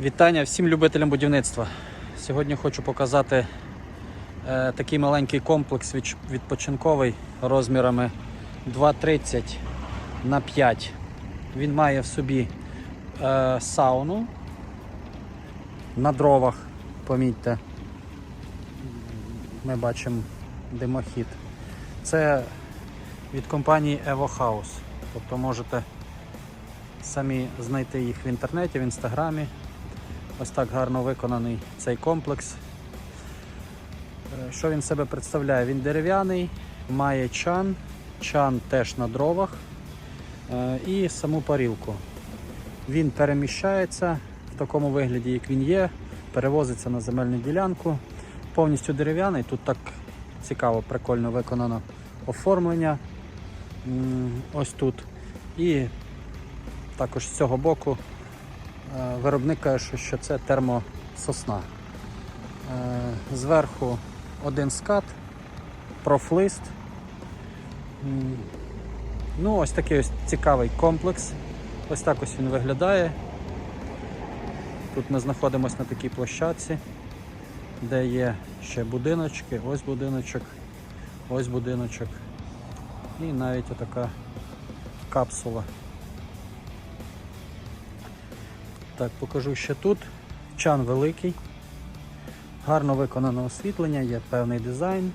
Вітання всім любителям будівництва. Сьогодні хочу показати е, такий маленький комплекс відпочинковий розмірами 2,30 на 5. Він має в собі е, сауну на дровах, помітьте. Ми бачимо димохід. Це від компанії Evo House. Тобто можете самі знайти їх в інтернеті, в інстаграмі. Ось так гарно виконаний цей комплекс. Е, Що він себе представляє? Він дерев'яний, має чан, чан теж на дровах е, і саму парілку. Він переміщається в такому вигляді, як він є, перевозиться на земельну ділянку. Повністю дерев'яний. Тут так цікаво, прикольно виконано оформлення. Ось тут. І також з цього боку Виробник каже, що- що це термососна. Е, Зверху один скат, профлист. Ну, ось такий ось цікавий комплекс. Ось так ось він виглядає. Тут ми знаходимося на такій площадці, де є ще будиночки, ось будиночок, ось будиночок. І навіть отака капсула. Так, покажу ще тут. Чан великий, гарно виконане освітлення, є певний дизайн.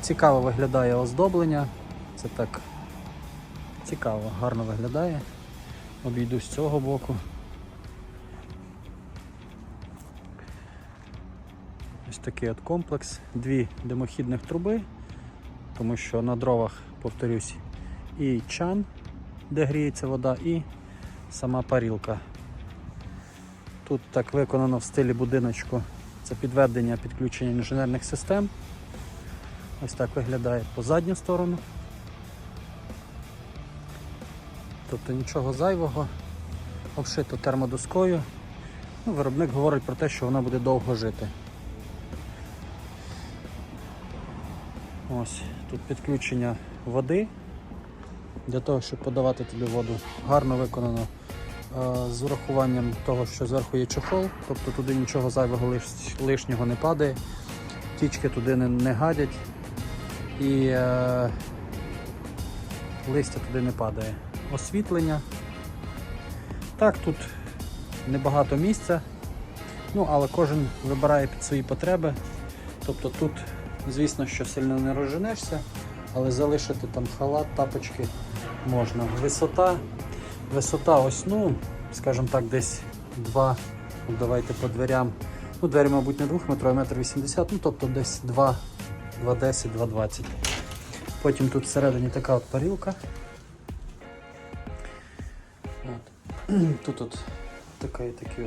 Цікаво виглядає оздоблення. Це так цікаво, гарно виглядає. Обійду з цього боку. Ось такий от комплекс. Дві димохідних труби, тому що на дровах, повторюсь, і чан де гріється вода, і сама парілка. Тут так виконано в стилі будиночку. Це підведення підключення інженерних систем. Ось так виглядає по задню сторону. Тобто нічого зайвого, обшито термодоскою. Ну, Виробник говорить про те, що вона буде довго жити. Ось тут підключення води для того, щоб подавати тобі воду. Гарно виконано е, з урахуванням того, що зверху є чохол, тобто туди нічого зайвого лишнього не падає, тічки туди не, не гадять і е, листя туди не падає. Освітлення. Так, тут небагато місця, ну, але кожен вибирає під свої потреби. Тобто тут, звісно, що сильно не розженешся, але залишити там халат, тапочки можна. Висота, висота ось, ну, скажімо так, десь 2, ну, давайте по дверям. Ну, двері, мабуть, не 2 метрів, а метр 80, ну тобто десь 2, 2,10, 2,20. Потім тут всередині така от парілка. От. Тут от така, от, така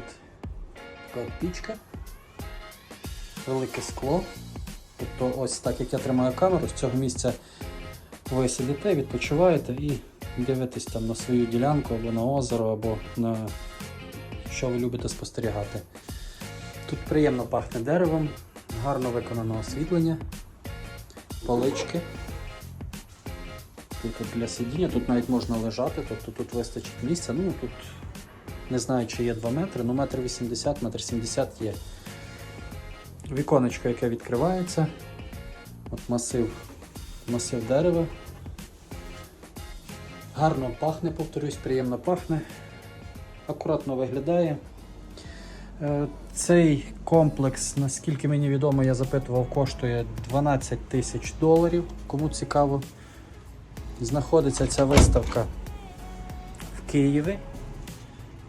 от пічка, велике скло. Тобто ось так як я тримаю камеру, з цього місця ви сидите, відпочиваєте і дивитесь там на свою ділянку або на озеро, або на що ви любите спостерігати. Тут приємно пахне деревом, гарно виконано освітлення, полички. Тут для сидіння, тут навіть можна лежати, тобто тут вистачить місця. Ну тут не знаю, чи є 2 метри, ну метр 80, метр 70 є. Віконечко, яке відкривається. От масив, масив дерева. Гарно пахне, повторюсь, приємно пахне. Акуратно виглядає. Е, Цей комплекс, наскільки мені відомо, я запитував, коштує 12 тисяч доларів. Кому цікаво, знаходиться ця виставка в Києві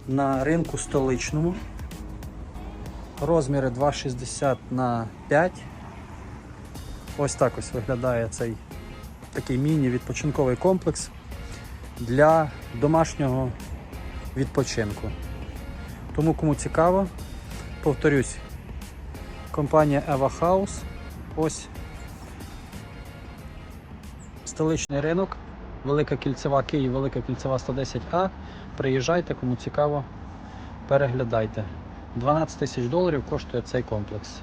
на ринку столичному. Розміри 2,60 на 5. Ось так ось виглядає цей такий міні-відпочинковий комплекс для домашнього відпочинку. Тому кому цікаво, повторюсь, компанія Eva House. Ось столичний ринок, Велика Кільцева Київ, Велика Кільцева 110А. Приїжджайте, кому цікаво, переглядайте. 12 тисяч доларів коштує цей комплекс.